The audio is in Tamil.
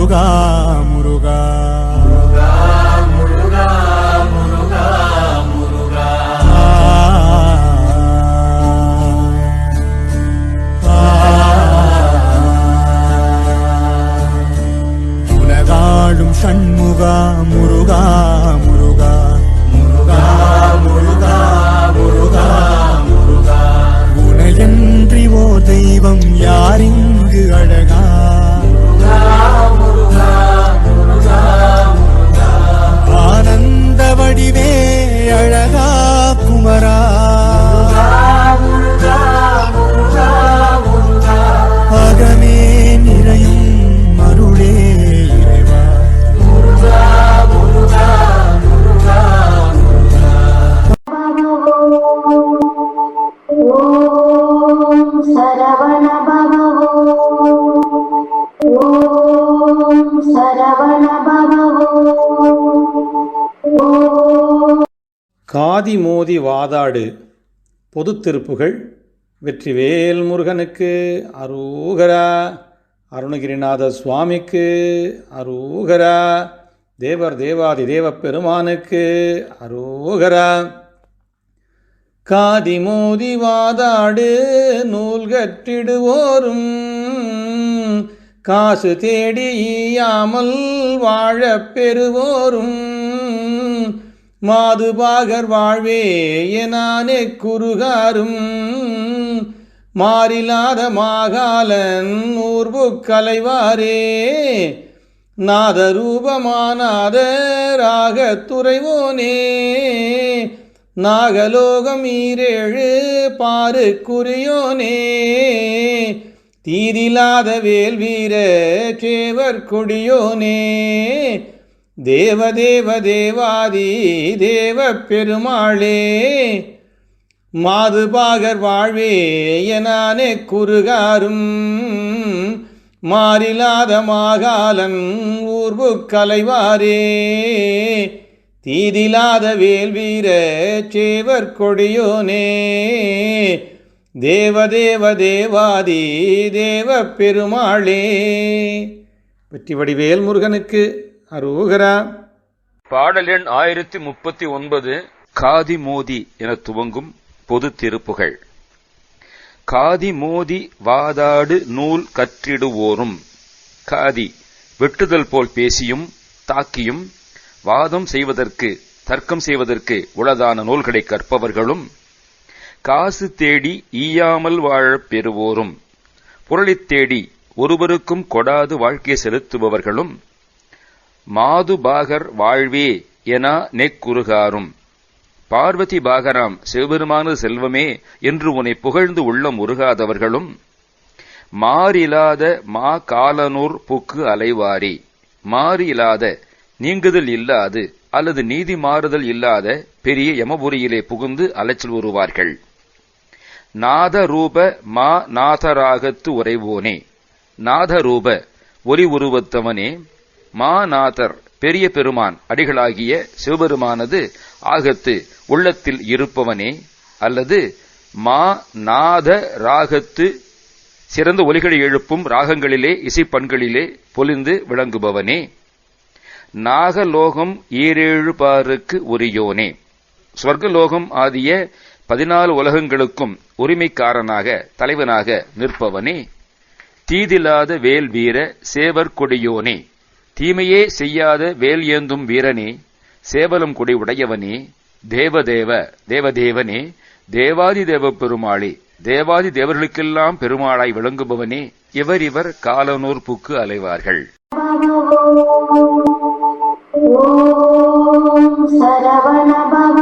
തൊഴുകാം காதி மோதி வாதாடு பொது திருப்புகள் வெற்றிவேல் முருகனுக்கு அரூகரா அருணகிரிநாத சுவாமிக்கு அரூகரா தேவர் தேவாதி தேவ பெருமானுக்கு அரூகரா. காதி மோதி வாதாடு நூல் கற்றிடுவோரும். காசு தேடி ஈயாமல் வாழப் பெறுவோரும். மாதுபாகர் வாழ்வே எனானே குறுகாரும். மாறிலாத மாகாலன் ஊர்பு கலைவாரே. நாதரூபமானாத ராகத்துறைவோனே. நாகலோகம் ஈரேழு பாரு குறியோனே தீதிலாத வேல் வீர சேவர் கொடியோனே தேவதேவ தேவாதி தேவ பெருமாளே. மாதுபாகர் வாழ்வே எனானே குறுகாரும் மாறிலாத மாகாலன் ஊர்வு கலைவாரே. தீதிலாத வேல் வீர சேவர் கொடியோனே. தேவதேவ தேவாதி தேவ பெருமாளே. வெற்றி வடிவேல் முருகனுக்கு அருகரா. பாடல் எண் ஆயிரத்தி முப்பத்தி ஒன்பது காதி மோதி என துவங்கும் பொது திருப்புகள். காதி மோதி வாதாடு நூல் கற்றிடுவோரும். காதி வெட்டுதல் போல் பேசியும் தாக்கியும் வாதம் செய்வதற்கு தர்க்கம் செய்வதற்கு உளதான நூல்களை கற்பவர்களும் காசு தேடி ஈயாமல் வாழப் பெறுவோரும் பொருளைத் தேடி ஒருவருக்கும் கொடாது வாழ்க்கை செலுத்துபவர்களும் மாதுபாகர் வாழ்வே என நெக்குருகாரும் பார்வதி பாகராம் சிவபெருமான செல்வமே என்று உன்னை புகழ்ந்து உள்ளம் உருகாதவர்களும் மாறிலாத மா காலனூர் புக்கு அலைவாரி மாறிலாத நீங்குதல் இல்லாது அல்லது நீதி மாறுதல் இல்லாத பெரிய யமபுரியிலே புகுந்து அலைச்சல் உருவார்கள். நாத ரூப மா நாதராகத்து உறைவோனே. நாதரூப ஒலி உருவத்தவனே. மாநாதர் பெரிய பெருமான் அடிகளாகிய சிவபெருமானது ஆகத்து உள்ளத்தில் இருப்பவனே. அல்லது மா நாத ராகத்து சிறந்த ஒலிகளை எழுப்பும் ராகங்களிலே இசைப்பண்களிலே பொலிந்து விளங்குபவனே. நாகலோகம் ஈரேழு பாருக்கு உரியோனே. ஸ்வர்கலோகம் ஆகிய பதினாலு உலகங்களுக்கும் உரிமைக்காரனாக தலைவனாக நிற்பவனே. தீதில்லாத வேல் வீர சேவர் கொடியோனே. தீமையே செய்யாத வேல் ஏந்தும் வீரனே. சேவலம் கொடி உடையவனே. தேவதேவ தேவதேவனே. தேவாதி தேவ பெருமாளே தேவாதி தேவர்களுக்கெல்லாம் பெருமாளாய் விளங்குபவனே. இவர் இவர் காலனூர் புக்கு அலைவார்கள். ॐ सरवणभव